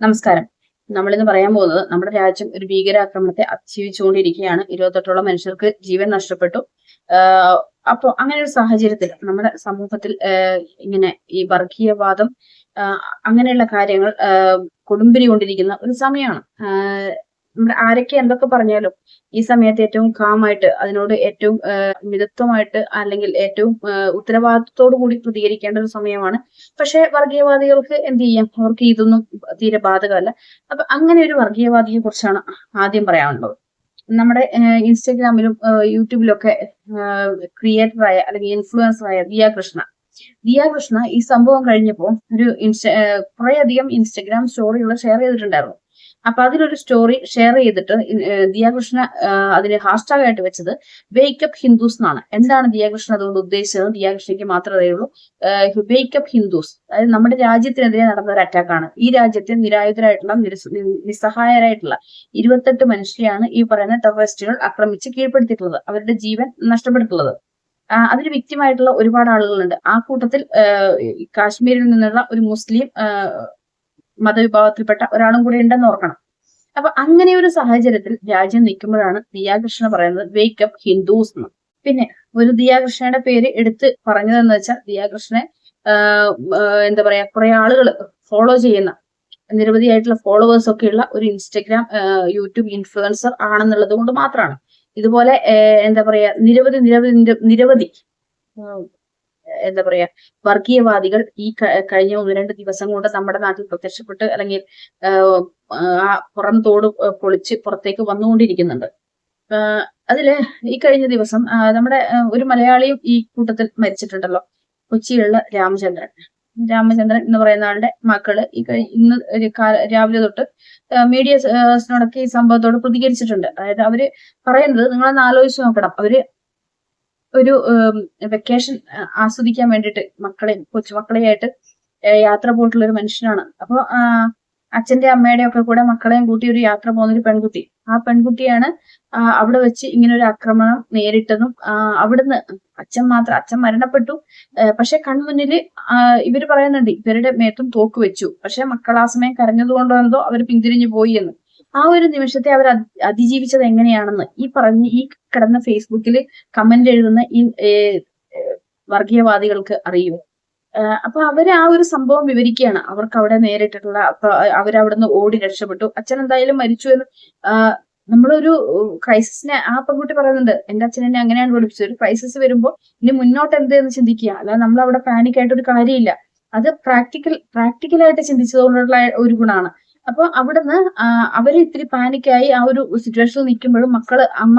നമസ്കാരം. നമ്മൾ ഇന്ന് പറയാൻ പോകുന്നത് നമ്മുടെ രാജ്യം ഒരു ഭീകരാക്രമണത്തെ അതിജീവിച്ചുകൊണ്ടിരിക്കുകയാണ്. ഇരുപത്തെട്ടോളം മനുഷ്യർക്ക് ജീവൻ നഷ്ടപ്പെട്ടു. അപ്പോൾ അപ്പൊ അങ്ങനെ ഒരു സാഹചര്യത്തിൽ നമ്മുടെ സമൂഹത്തിൽ ഇങ്ങനെ ഈ വർഗീയവാദം അങ്ങനെയുള്ള കാര്യങ്ങൾ ആഹ് കൊടുമ്പിരി കൊണ്ടിരിക്കുന്ന ഒരു സമയമാണ്. ആരൊക്കെ എന്തൊക്കെ പറഞ്ഞാലും ഈ സമയത്ത് ഏറ്റവും കാമായിട്ട് അതിനോട് ഏറ്റവും മിതത്വമായിട്ട് അല്ലെങ്കിൽ ഏറ്റവും ഉത്തരവാദിത്തോടു കൂടി പ്രതികരിക്കേണ്ട ഒരു സമയമാണ്. പക്ഷെ വർഗീയവാദികൾക്ക് എന്ത് ചെയ്യാം? അവർക്ക് ഇതൊന്നും തീരെ ബാധകമല്ല. അപ്പൊ അങ്ങനെ ഒരു വർഗീയവാദിയെ കുറിച്ചാണ് ആദ്യം പറയാനുള്ളത്. നമ്മുടെ ഇൻസ്റ്റഗ്രാമിലും ആഹ് യൂട്യൂബിലും ഒക്കെ ക്രിയേറ്ററായ അല്ലെങ്കിൽ ഇൻഫ്ലുവൻസറായ ദിയ കൃഷ്ണ ദിയ കൃഷ്ണ ഈ സംഭവം കഴിഞ്ഞപ്പോൾ ഒരു ഇൻസ്റ്റ കുറെ അധികം ഇൻസ്റ്റഗ്രാം സ്റ്റോറികൾ ഷെയർ ചെയ്തിട്ടുണ്ടായിരുന്നു. അപ്പൊ അതിലൊരു സ്റ്റോറി ഷെയർ ചെയ്തിട്ട് ദിയാകൃഷ്ണ അതിന് ഹാഷ്ടാഗ് ആയിട്ട് വെച്ചത് വേക്കപ്പ് ഹിന്ദുസ് എന്നാണ്. എന്താണ് ദിയാകൃഷ്ണ അതുകൊണ്ട് ഉദ്ദേശിച്ചത്? ദിയാകൃഷ്ണയ്ക്ക് മാത്രമേ അറിയുള്ളൂ. വേക്കപ്പ് ഹിന്ദുസ് അതായത് നമ്മുടെ രാജ്യത്തിനെതിരെ നടന്ന ഒരു അറ്റാക്കാണ് ഈ രാജ്യത്തെ നിരായുധരായിട്ടുള്ള നിസ്സഹായരായിട്ടുള്ള ഇരുപത്തെട്ട് മനുഷ്യരെയാണ് ഈ പറയുന്ന ടെററിസ്റ്റുകൾ ആക്രമിച്ച് കീഴ്പ്പെടുത്തിയിട്ടുള്ളത്. അവരുടെ ജീവൻ നഷ്ടപ്പെട്ടിട്ടുള്ളത് അതിൽ വ്യക്തിമായിട്ടുള്ള ഒരുപാട് ആളുകളുണ്ട്. ആ കൂട്ടത്തിൽ കാശ്മീരിൽ നിന്നുള്ള ഒരു മുസ്ലിം മതവിഭാഗത്തിൽപ്പെട്ട ഒരാളും കൂടി ഉണ്ടെന്ന് ഓർക്കണം. അപ്പൊ അങ്ങനെ ഒരു സാഹചര്യത്തിൽ രാജ്യം നിൽക്കുമ്പോഴാണ് ദിയാകൃഷ്ണ പറയുന്നത് വേക്കപ്പ് ഹിന്ദുസ് എന്ന്. പിന്നെ ഒരു ദിയാകൃഷ്ണയുടെ പേര് എടുത്ത് പറഞ്ഞതെന്ന് വെച്ചാൽ ദിയാകൃഷ്ണനെ എന്താ പറയാ കുറെ ആളുകൾ ഫോളോ ചെയ്യുന്ന നിരവധിയായിട്ടുള്ള ഫോളോവേഴ്സ് ഒക്കെയുള്ള ഒരു ഇൻസ്റ്റഗ്രാം യൂട്യൂബ് ഇൻഫ്ലുവൻസർ ആണെന്നുള്ളത് കൊണ്ട് മാത്രമാണ് ഇതുപോലെ എന്താ പറയാ നിരവധി നിരവധി നിര- നിരവധി എന്താ പറയാ വർഗീയവാദികൾ ഈ കഴിഞ്ഞ ഒന്ന് രണ്ട് ദിവസം കൊണ്ട് നമ്മുടെ നാട്ടിൽ പ്രത്യക്ഷപ്പെട്ട് അല്ലെങ്കിൽ ആ പുറം തോട് പൊളിച്ച് പുറത്തേക്ക് വന്നുകൊണ്ടിരിക്കുന്നുണ്ട്. അതിൽ ഈ കഴിഞ്ഞ ദിവസം നമ്മുടെ ഒരു മലയാളിയും ഈ കൂട്ടത്തിൽ മരിച്ചിട്ടുണ്ടല്ലോ. കൊച്ചിയിലുള്ള രാമചന്ദ്രൻ. രാമചന്ദ്രൻ എന്ന് പറയുന്ന ആളുടെ മക്കൾ ഈ ഇന്ന് രാവിലെ തൊട്ട് മീഡിയസിനോടൊക്കെ ഈ സംഭവത്തോട് പ്രതികരിച്ചിട്ടുണ്ട്. അതായത് അവർ പറയുന്നത് നിങ്ങളൊന്ന് ആലോചിച്ച് നോക്കണം. അവർ ഒരു വെക്കേഷൻ ആസ്വദിക്കാൻ വേണ്ടിയിട്ട് മക്കളെയും കൊച്ചുമക്കളെയായിട്ട് യാത്ര പോയിട്ടുള്ള ഒരു മനുഷ്യനാണ്. അപ്പോൾ അച്ഛന്റെ അമ്മയുടെ ഒക്കെ കൂടെ മക്കളെയും കൂട്ടി ഒരു യാത്ര പോകുന്ന ഒരു പെൺകുട്ടി. ആ പെൺകുട്ടിയാണ് അവിടെ വെച്ച് ഇങ്ങനെ ഒരു ആക്രമണം നേരിട്ടതും അവിടുന്ന് അച്ഛൻ മാത്രം അച്ഛൻ മരണപ്പെട്ടു. പക്ഷെ കൺമുന്നിൽ ഇവർ പറയുന്നുണ്ട് ഇവരുടെ മേത്തും തോക്ക് വെച്ചു. പക്ഷെ മക്കൾ ആ സമയം കരഞ്ഞതുകൊണ്ടോ എന്തോ അവർ പിന്തിരിഞ്ഞു പോയി എന്ന്. ആ ഒരു നിമിഷത്തെ അവർ അതിജീവിച്ചത് എങ്ങനെയാണെന്ന് ഈ പറഞ്ഞ ഈ കിടന്ന ഫേസ്ബുക്കിൽ കമന്റ് എഴുതുന്ന ഈ വർഗീയവാദികൾക്ക് അറിയൂ അപ്പൊ അവർ ആ ഒരു സംഭവം വിവരിക്കുകയാണ്. അവർക്ക് അവിടെ നേരിട്ടിട്ടുള്ള അവരവിടുന്ന് ഓടി രക്ഷപ്പെട്ടു. അച്ഛൻ എന്തായാലും മരിച്ചു എന്ന് നമ്മളൊരു ക്രൈസിസിനെ ആ പെൺകുട്ടി പറയുന്നുണ്ട് എന്റെ അച്ഛൻ എന്നെ അങ്ങനെയാണ് പഠിപ്പിച്ചത് ഒരു ക്രൈസിസ് വരുമ്പോൾ ഇനി മുന്നോട്ട് എന്ത് എന്ന് ചിന്തിക്കുക. അല്ലാതെ നമ്മൾ അവിടെ പാനിക് ആയിട്ട് ഒരു കാര്യമില്ല. അത് പ്രാക്ടിക്കൽ പ്രാക്ടിക്കലായിട്ട് ചിന്തിച്ചതുകൊണ്ടുള്ള ഒരു ഗുണമാണ്. അപ്പൊ അവിടുന്ന് അവർ ഇത്തിരി പാനിക്കായി ആ ഒരു സിറ്റുവേഷനിൽ നിൽക്കുമ്പോഴും മക്കൾ അമ്മ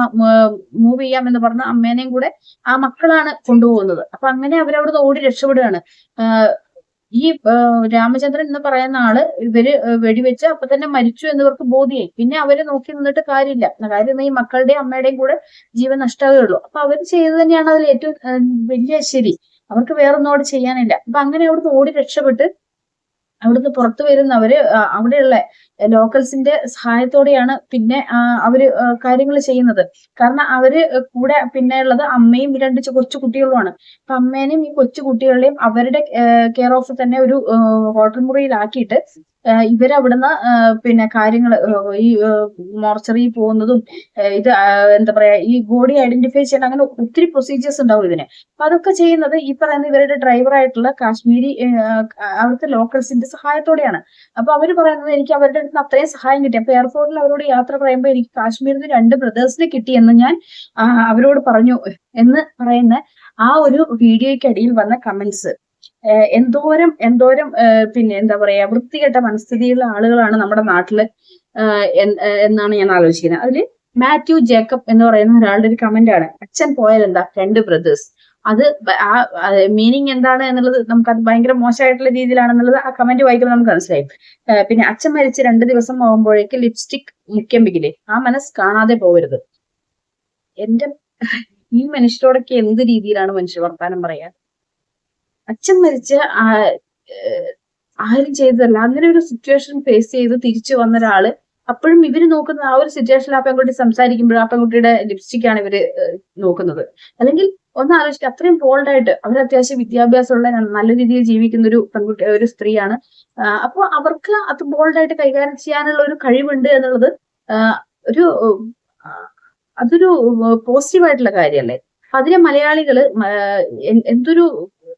മൂവ് ചെയ്യാം എന്ന് പറഞ്ഞ അമ്മേനെയും കൂടെ ആ മക്കളാണ് കൊണ്ടുപോകുന്നത്. അപ്പൊ അങ്ങനെ അവരവിടുന്ന് ഓടി രക്ഷപ്പെടുകയാണ്. ഈ രാമചന്ദ്രൻ എന്ന് പറയുന്ന ആൾ ഇവർ വെടിവെച്ച് അപ്പൊ തന്നെ മരിച്ചു എന്നിവർക്ക് ബോധ്യായി. പിന്നെ അവർ നോക്കി നിന്നിട്ട് കാര്യമില്ല. കാര്യം ഈ മക്കളുടെയും അമ്മയുടെയും കൂടെ ജീവൻ നഷ്ടമേ ഉള്ളൂ. അപ്പൊ അവർ ചെയ്തു തന്നെയാണ് അതിൽ ഏറ്റവും വലിയ ശരി. അവർക്ക് വേറൊന്നും അവിടെ ചെയ്യാനില്ല. അപ്പൊ അങ്ങനെ അവിടുന്ന് ഓടി രക്ഷപ്പെട്ട് അവിടുന്ന് പുറത്തു വരുന്നവര് അവിടെയുള്ള ലോക്കൽസിന്റെ സഹായത്തോടെയാണ് പിന്നെ അവർ കാര്യങ്ങൾ ചെയ്യുന്നത്. കാരണം അവർ കൂടെ പിന്നെ ഉള്ളത് അമ്മയും രണ്ട് കൊച്ചു കുട്ടികളുമാണ്. അപ്പൊ അമ്മേനെയും ഈ കൊച്ചു കുട്ടികളെയും അവരുടെ കെയർ ഓഫ് തന്നെ ഒരു ഹോട്ടൽ മുറിയിലാക്കിയിട്ട് ഇവരവിടുന്ന് പിന്നെ കാര്യങ്ങൾ ഈ മോർച്ചറിയിൽ പോകുന്നതും ഇത് എന്താ പറയാ ഈ ബോഡി ഐഡന്റിഫൈ ചെയ്യാൻ അങ്ങനെ ഒത്തിരി പ്രൊസീജിയേഴ്സ് ഉണ്ടാവും ഇതിന്. അപ്പൊ അതൊക്കെ ചെയ്യുന്നത് ഈ പറയുന്ന ഇവരുടെ ഡ്രൈവർ ആയിട്ടുള്ള കാശ്മീരി അവിടുത്തെ ലോക്കൽസിന്റെ സഹായത്തോടെയാണ്. അപ്പൊ അവർ പറയുന്നത് എനിക്ക് അവരുടെ അടുത്ത് അത്രയും സഹായം കിട്ടി. അപ്പൊ എയർപോർട്ടിൽ അവരോട് യാത്ര പറയുമ്പോൾ എനിക്ക് കാശ്മീരിൽ നിന്ന് രണ്ട് ബ്രദേഴ്സിനെ കിട്ടി എന്ന് ഞാൻ അവരോട് പറഞ്ഞു എന്ന് പറയുന്ന ആ ഒരു വീഡിയോയ്ക്ക് അടിയിൽ വന്ന കമന്റ്സ് എന്തോരം എന്തോരം പിന്നെ എന്താ പറയാ വൃത്തികെട്ട മനസ്ഥിതിയുള്ള ആളുകളാണ് നമ്മുടെ നാട്ടിൽ എന്നാണ് ഞാൻ ആലോചിക്കുന്നത്. അതിൽ മാത്യു ജേക്കബ് എന്ന് പറയുന്ന ഒരാളുടെ ഒരു കമന്റ് ആണ്. അച്ഛൻ പോയാൽ എന്താ രണ്ട് ബ്രദേഴ്സ് അത് ആ മീനിങ് എന്താണ് എന്നുള്ളത് നമുക്ക് അത് ഭയങ്കര മോശമായിട്ടുള്ള രീതിയിലാണെന്നുള്ളത് ആ കമന്റ് വായിക്കുമ്പോൾ നമുക്ക് മനസ്സിലായി. പിന്നെ അച്ഛൻ മരിച്ച് രണ്ട് ദിവസം ആകുമ്പോഴേക്ക് ലിപ്സ്റ്റിക് മുഖ്യമ്പിക്കില്ലേ ആ മനസ്സ് കാണാതെ പോകരുത് എന്റെ ഈ മനുഷ്യരോടൊക്കെ എന്ത് രീതിയിലാണ് മനുഷ്യ വർത്താനം പറയാ? അച്ഛൻ മരിച്ച ആരും ചെയ്തതല്ല. അങ്ങനെ ഒരു സിറ്റുവേഷൻ ഫേസ് ചെയ്ത് തിരിച്ചു വന്ന ഒരാൾ. അപ്പോഴും ഇവർ നോക്കുന്നത് ആ ഒരു സിറ്റുവേഷനിൽ ആ പെൺകുട്ടി സംസാരിക്കുമ്പോൾ ആ പെൺകുട്ടിയുടെ ലിപ്സ്റ്റിക് ആണ് ഇവർ നോക്കുന്നത്. അല്ലെങ്കിൽ ഒന്ന് ആലോചിക്കുക അത്രയും ബോൾഡായിട്ട് അവർ അത്യാവശ്യം വിദ്യാഭ്യാസമുള്ള നല്ല രീതിയിൽ ജീവിക്കുന്ന ഒരു പെൺകുട്ടി ഒരു സ്ത്രീയാണ്. അപ്പോൾ അവർക്ക് അത് ബോൾഡായിട്ട് കൈകാര്യം ചെയ്യാനുള്ള ഒരു കഴിവുണ്ട് എന്നുള്ളത് ഒരു അതൊരു പോസിറ്റീവ് ആയിട്ടുള്ള കാര്യമല്ലേ? അതിനെ മലയാളികൾ എന്തൊരു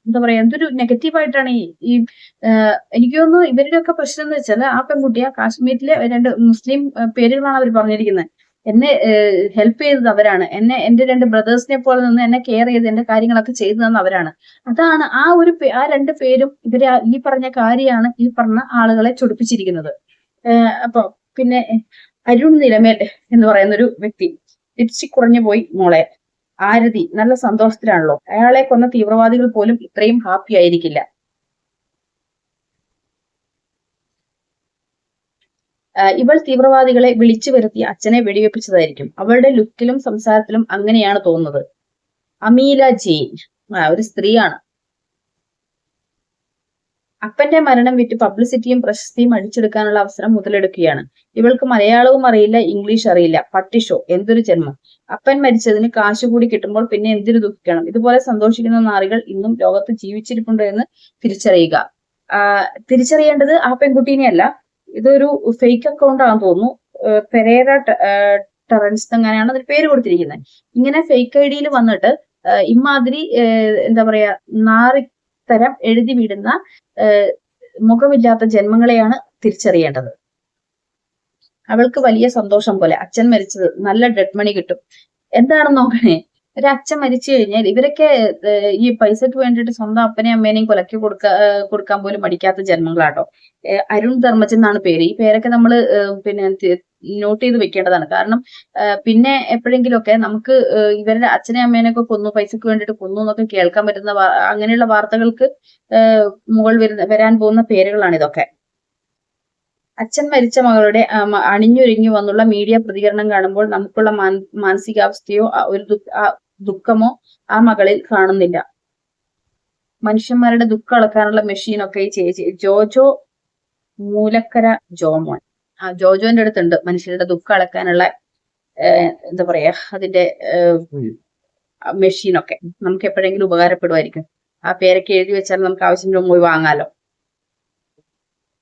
എന്താ പറയാ എന്തൊരു നെഗറ്റീവായിട്ടാണ് ഈ എനിക്ക് തോന്നുന്നു ഇവരുടെ ഒക്കെ പ്രശ്നം എന്ന് വെച്ചാൽ ആ പെൺകുട്ടിയെ കാശ്മീരിലെ രണ്ട് മുസ്ലിം പേരുകളാണ് അവർ പറഞ്ഞിരിക്കുന്നത് എന്നെ ഹെൽപ്പ് ചെയ്തത് അവരാണ്. എന്നെ എന്റെ രണ്ട് ബ്രദേഴ്സിനെ പോലെ നിന്ന് എന്നെ കെയർ ചെയ്ത് എന്റെ കാര്യങ്ങളൊക്കെ ചെയ്തു തന്ന അവരാണ്. അതാണ് ആ ഒരു ആ രണ്ട് പേരും ഇവരെ ഈ പറഞ്ഞ കാര്യമാണ് ഈ പറഞ്ഞ ആളുകളെ ചൊടിപ്പിച്ചിരിക്കുന്നത്. അപ്പൊ പിന്നെ അരുൺ നിലമേൽ എന്ന് പറയുന്ന ഒരു വ്യക്തി തിരിച്ചു കുറഞ്ഞു പോയി മോളെ. ആരതി നല്ല സന്തോഷത്തിലാണല്ലോ. അയാളെ കൊന്ന തീവ്രവാദികൾ പോലും ഇത്രയും ഹാപ്പി ആയിരിക്കില്ല. ഇവൾ തീവ്രവാദികളെ വിളിച്ചു വരുത്തി അച്ഛനെ വെടിവെപ്പിച്ചതായിരിക്കും. അവളുടെ ലുക്കിലും സംസാരത്തിലും അങ്ങനെയാണ് തോന്നുന്നത്. അമീല ജെയിൻ. ആ ഒരു സ്ത്രീയാണ്. അപ്പന്റെ മരണം വിറ്റ് പബ്ലിസിറ്റിയും പ്രശസ്തിയും അടിച്ചെടുക്കാനുള്ള അവസരം മുതലെടുക്കുകയാണ്. ഇവൾക്ക് മലയാളവും അറിയില്ല ഇംഗ്ലീഷ് അറിയില്ല. പട്ടിഷോ എന്തൊരു ജന്മം. അപ്പൻ മരിച്ചതിന് കാശ് കൂടി കിട്ടുമ്പോൾ പിന്നെ എന്തിനു ദുഃഖിക്കണം? ഇതുപോലെ സന്തോഷിക്കുന്ന നാറികൾ ഇന്നും ലോകത്ത് ജീവിച്ചിരിപ്പുണ്ടോ എന്ന് തിരിച്ചറിയുക. തിരിച്ചറിയേണ്ടത് ആ പെൺകുട്ടീനെയല്ല ഇതൊരു ഫേക്ക് അക്കൗണ്ട് ആണെന്ന് തോന്നുന്നു. പെരേര ടെറൻസ് അങ്ങനെയാണ് അതിന് പേര് കൊടുത്തിരിക്കുന്നത്. ഇങ്ങനെ ഫേക്ക് ഐ ഡിയിൽ വന്നിട്ട് ഇമാതിരി എന്താ പറയാ നാറിത്തരം എഴുതി വിടുന്ന മുഖമില്ലാത്ത ജന്മങ്ങളെയാണ് തിരിച്ചറിയേണ്ടത്. അവൾക്ക് വലിയ സന്തോഷം പോലെ അച്ഛൻ മരിച്ചത് നല്ല ഡെഡ് മണി കിട്ടും. എന്താണെന്ന് നോക്കണേ ഒരു അച്ഛൻ മരിച്ചു കഴിഞ്ഞാൽ ഇവരൊക്കെ ഈ പൈസക്ക് വേണ്ടിയിട്ട് സ്വന്തം അപ്പനെയും അമ്മേനെയും കൊലക്കി കൊടുക്ക കൊടുക്കാൻ പോലും മടിക്കാത്ത ജന്മങ്ങളാട്ടോ. അരുൺ ധർമ്മജൻ എന്നാണ് പേര്. ഈ പേരൊക്കെ നമ്മൾ പിന്നെ നോട്ട് ചെയ്ത് വെക്കേണ്ടതാണ്. കാരണം പിന്നെ എപ്പോഴെങ്കിലുമൊക്കെ നമുക്ക് ഇവരുടെ അച്ഛനെ അമ്മേനെയൊക്കെ കൊന്നു പൈസക്ക് വേണ്ടിയിട്ട് കൊന്നു എന്നൊക്കെ കേൾക്കാൻ പറ്റുന്ന അങ്ങനെയുള്ള വാർത്തകൾക്ക് മുകൾ വരുന്ന വരാൻ പോകുന്ന പേരുകളാണ് ഇതൊക്കെ. അച്ഛൻ മരിച്ച മകളുടെ അണിഞ്ഞൊരുങ്ങി വന്നുള്ള മീഡിയ പ്രതികരണം കാണുമ്പോൾ നമുക്കുള്ള മാനസികാവസ്ഥയോ ഒരു ദുഃഖമോ ആ മകളിൽ കാണുന്നില്ല. മനുഷ്യന്മാരുടെ ദുഃഖം അളക്കാനുള്ള മെഷീനൊക്കെ ചേച്ചി ജോജോ മൂലക്കര ജോമോൻ. ആ ജോജോന്റെ അടുത്തുണ്ട്. മനുഷ്യരുടെ ദുഃഖം അളക്കാനുള്ള എന്താ പറയാ അതിന്റെ മെഷീനൊക്കെ. നമുക്ക് എപ്പോഴെങ്കിലും ഉപകാരപ്പെടുമായിരിക്കും. ആ പേരൊക്കെ എഴുതി വെച്ചാൽ നമുക്ക് ആവശ്യം പോയി വാങ്ങാലോ.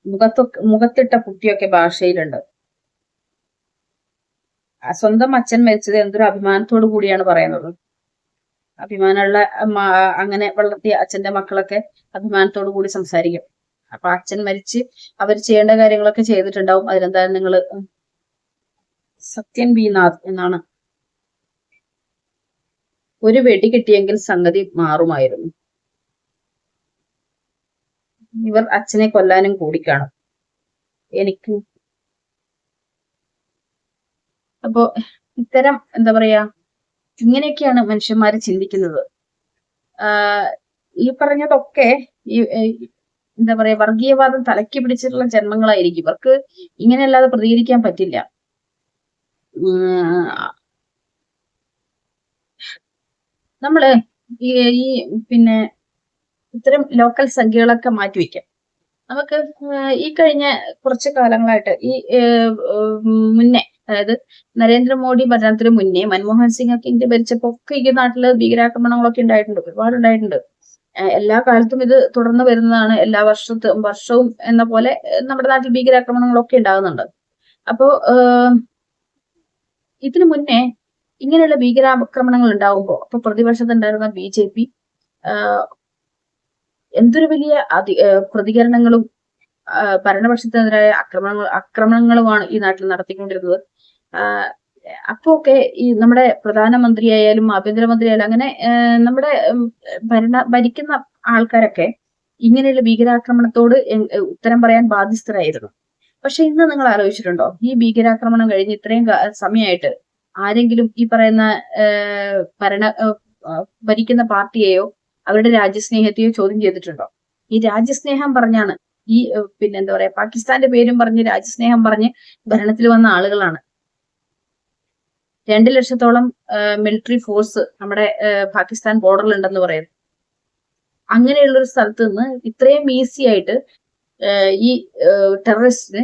മുഖത്തൊക്കെ മുഖത്തിട്ട കുട്ടിയൊക്കെ ഭാഷയിലുണ്ട്. സ്വന്തം അച്ഛൻ മരിച്ചത് എന്തൊരു അഭിമാനത്തോടു കൂടിയാണ് പറയുന്നത്. അഭിമാനമുള്ള അങ്ങനെ വളർത്തിയ അച്ഛന്റെ മക്കളൊക്കെ അഭിമാനത്തോടു കൂടി സംസാരിക്കും. അപ്പൊ അച്ഛൻ മരിച്ച് അവർ ചെയ്യേണ്ട കാര്യങ്ങളൊക്കെ ചെയ്തിട്ടുണ്ടാവും. അതിലെന്തായാലും നിങ്ങൾ സത്യൻ ബി നാഥ് എന്നാണ്. ഒരു വെടി കിട്ടിയെങ്കിൽ സംഗതി മാറുമായിരുന്നു. ഇവർ അച്ഛനെ കൊല്ലാനും കൂടിക്കാണും എനിക്ക് അപ്പോ ഇത്തരം എന്താ പറയാ ഇങ്ങനെയൊക്കെയാണ് മനുഷ്യന്മാര് ചിന്തിക്കുന്നത്. ഈ പറഞ്ഞതൊക്കെ ഈ എന്താ പറയാ വർഗീയവാദം തലക്കി പിടിച്ചിട്ടുള്ള ജന്മങ്ങളായിരിക്കും. ഇവർക്ക് ഇങ്ങനെയല്ലാതെ പ്രതികരിക്കാൻ പറ്റില്ല. നമ്മൾ ഈ പിന്നെ ഇത്തരം ലോക്കൽ സംഖ്യകളൊക്കെ മാറ്റിവെക്കാം നമുക്ക് ഈ കഴിഞ്ഞ കുറച്ച് കാലങ്ങളായിട്ട് ഈ മുന്നേ അതായത് നരേന്ദ്രമോദി ഭരണത്തിന് മുന്നേ മൻമോഹൻ സിംഗ് ഒക്കെ ഇന്ത്യ ഭരിച്ചപ്പോ ഒക്കെ ഈ നാട്ടിൽ ഭീകരാക്രമണങ്ങളൊക്കെ ഉണ്ടായിട്ടുണ്ട്. ഒരുപാട് ഉണ്ടായിട്ടുണ്ട് എല്ലാ കാലത്തും ഇത് തുടർന്ന് വരുന്നതാണ്. എല്ലാ വർഷത്തെ വർഷവും എന്ന പോലെ നമ്മുടെ നാട്ടിൽ ഭീകരാക്രമണങ്ങളൊക്കെ ഉണ്ടാകുന്നുണ്ട്. അപ്പോ ഇതിനു മുന്നേ ഇങ്ങനെയുള്ള ഭീകരാക്രമണങ്ങൾ ഉണ്ടാകുമ്പോൾ അപ്പൊ പ്രതിപക്ഷത്തുണ്ടായിരുന്ന ബി ജെ പി എന്തൊരു വലിയ അതി പ്രതികരണങ്ങളും ഭരണപക്ഷത്തിനെതിരായ ആക്രമണങ്ങൾ ആക്രമണങ്ങളുമാണ് ഈ നാട്ടിൽ നടത്തിക്കൊണ്ടിരുന്നത്. ആഹ് അപ്പോ ഒക്കെ ഈ നമ്മുടെ പ്രധാനമന്ത്രിയായാലും ആഭ്യന്തരമന്ത്രി ആയാലും അങ്ങനെ നമ്മുടെ ഭരണ ഭരിക്കുന്ന ആൾക്കാരൊക്കെ ഇങ്ങനെയുള്ള ഭീകരാക്രമണത്തോട് ഉത്തരം പറയാൻ ബാധ്യസ്ഥരായിരുന്നു. പക്ഷെ ഇന്ന് നിങ്ങൾ ആലോചിച്ചിട്ടുണ്ടോ? ഈ ഭീകരാക്രമണം കഴിഞ്ഞ് ഇത്രയും സമയമായിട്ട് ആരെങ്കിലും ഈ പറയുന്ന ഭരണ ഭരിക്കുന്ന പാർട്ടിയെയോ അവരുടെ രാജ്യസ്നേഹത്തെയോ ചോദ്യം ചെയ്തിട്ടുണ്ടോ? ഈ രാജ്യസ്നേഹം പറഞ്ഞാണ് ഈ പിന്നെന്താ പറയാ പാകിസ്ഥാന്റെ പേരും പറഞ്ഞ് രാജ്യസ്നേഹം പറഞ്ഞ് ഭരണത്തിൽ വന്ന ആളുകളാണ്. രണ്ട് ലക്ഷത്തോളം മിലിറ്ററി ഫോഴ്സ് നമ്മുടെ പാകിസ്ഥാൻ ബോർഡറിൽ ഉണ്ടെന്ന് പറയുന്നു അങ്ങനെയുള്ള ഒരു സ്ഥലത്ത് നിന്ന് ഇത്രയും ഈസി ആയിട്ട് ഈ ടെററിസ്റ്റിന്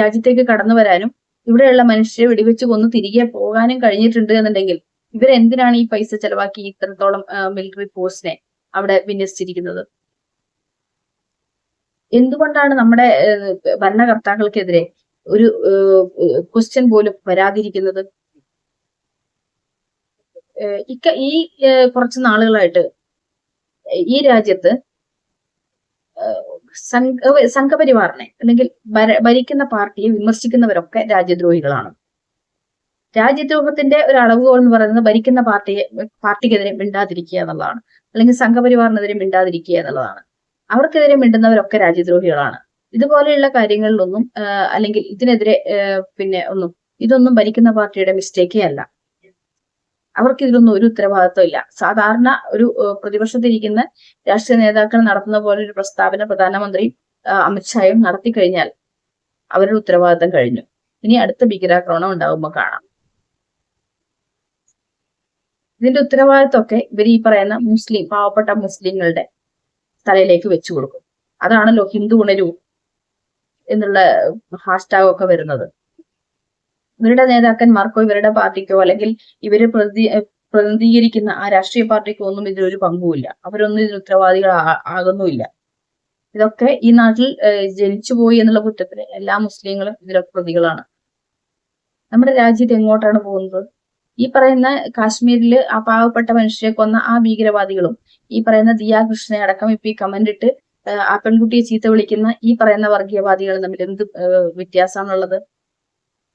രാജ്യത്തേക്ക് കടന്നു വരാനും ഇവിടെയുള്ള മനുഷ്യരെ വെടിവെച്ച് കൊന്നു തിരികെ പോകാനും കഴിഞ്ഞിട്ടുണ്ട് എന്നുണ്ടെങ്കിൽ ഇവരെന്തിനാണ് ഈ പൈസ ചെലവാക്കി ഇത്രത്തോളം മിലിറ്ററി ഫോഴ്സിനെ അവിടെ വിന്യസിച്ചിരിക്കുന്നത്? എന്തുകൊണ്ടാണ് നമ്മുടെ ഭരണകർത്താക്കൾക്കെതിരെ ഒരു ക്വസ്റ്റ്യൻ പോലും വരാതിരിക്കുന്നത്? ഇക്ക ഈ കുറച്ച് നാളുകളായിട്ട് ഈ രാജ്യത്ത് സംഘ സംഘപരിവാറിനെ അല്ലെങ്കിൽ ഭരിക്കുന്ന പാർട്ടിയെ വിമർശിക്കുന്നവരൊക്കെ രാജ്യദ്രോഹികളാണ്. രാജ്യദ്രോഹത്തിന്റെ ഒരു അളവുകോൽ എന്ന് പറയുന്നത് ഭരിക്കുന്ന പാർട്ടിയെ പാർട്ടിക്കെതിരെ മിണ്ടാതിരിക്കുക എന്നുള്ളതാണ്. അല്ലെങ്കിൽ സംഘപരിവാറിനെതിരെ മിണ്ടാതിരിക്കുക എന്നുള്ളതാണ്. അവർക്കെതിരെ മിണ്ടുന്നവരൊക്കെ രാജ്യദ്രോഹികളാണ്. ഇതുപോലെയുള്ള കാര്യങ്ങളിലൊന്നും അല്ലെങ്കിൽ ഇതിനെതിരെ പിന്നെ ഒന്നും ഇതൊന്നും ഭരിക്കുന്ന പാർട്ടിയുടെ മിസ്റ്റേക്കേ അല്ല. അവർക്ക് ഇതിലൊന്നും ഒരു ഉത്തരവാദിത്വം ഇല്ല സാധാരണ ഒരു പ്രതിപക്ഷത്തിരിക്കുന്ന രാഷ്ട്രീയ നേതാക്കൾ നടത്തുന്ന പോലെ ഒരു പ്രസ്താവന പ്രധാനമന്ത്രി അമിത്ഷായും നടത്തി കഴിഞ്ഞാൽ അവരുടെ ഉത്തരവാദിത്തം കഴിഞ്ഞു. ഇനി അടുത്ത ഭീകരാക്രമണം ഉണ്ടാകുമ്പോൾ കാണാം. ഇതിന്റെ ഉത്തരവാദിത്തമൊക്കെ ഇവർ ഈ പറയുന്ന മുസ്ലിം പാവപ്പെട്ട മുസ്ലിങ്ങളുടെ തലയിലേക്ക് വെച്ചു കൊടുക്കും. അതാണല്ലോ ഹിന്ദു ഉണരൂ എന്നുള്ള ഹാഷ്ടാഗ് ഒക്കെ വരുന്നത്. ഇവരുടെ നേതാക്കന്മാർക്കോ ഇവരുടെ പാർട്ടിക്കോ അല്ലെങ്കിൽ ഇവർ പ്രതി പ്രതിനിധീകരിക്കുന്ന ആ രാഷ്ട്രീയ പാർട്ടിക്കോ ഒന്നും ഇതിലൊരു പങ്കുമില്ല. അവരൊന്നും ഇതിന് ഉത്തരവാദികൾ ആകുന്നുമില്ല. ഇതൊക്കെ ഈ നാട്ടിൽ ജനിച്ചു പോയി എന്നുള്ള കുറ്റത്തിന് എല്ലാ മുസ്ലിങ്ങളും ഇതിലൊക്കെ പ്രതികളാണ്. നമ്മുടെ രാജ്യത്ത് എങ്ങോട്ടാണ് പോകുന്നത്? ഈ പറയുന്ന കാശ്മീരിൽ ആ പാവപ്പെട്ട മനുഷ്യരെ കൊന്ന ആ ഭീകരവാദികളും ഈ പറയുന്ന ദിയാ കൃഷ്ണനെ അടക്കം ഇപ്പൊ ഈ കമന്റ് ഇട്ട് ആ പെൺകുട്ടിയെ ചീത്ത വിളിക്കുന്ന ഈ പറയുന്ന വർഗീയവാദികൾ തമ്മിൽ എന്ത് വ്യത്യാസമാണുള്ളത്?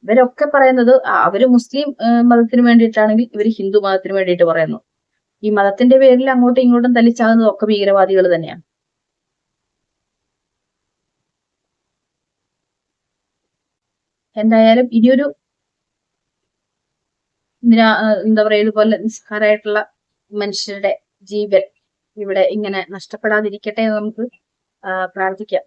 ഇവരൊക്കെ പറയുന്നത് അവർ മുസ്ലിം മതത്തിന് വേണ്ടിയിട്ടാണെങ്കിൽ ഇവർ ഹിന്ദു മതത്തിന് വേണ്ടിയിട്ട് പറയുന്നു. ഈ മതത്തിന്റെ പേരിൽ അങ്ങോട്ടും ഇങ്ങോട്ടും തല്ലിച്ചാകുന്നത് ഒക്കെ ഭീകരവാദികൾ തന്നെയാണ്. എന്തായാലും ഇനിയൊരു എന്താ പറയുക ഇതുപോലെ നിസ്സാരമായിട്ടുള്ള മനുഷ്യരുടെ ജീവൻ ഇവിടെ ഇങ്ങനെ നഷ്ടപ്പെടാതിരിക്കട്ടെ എന്ന് നമുക്ക് പ്രാർത്ഥിക്കാം.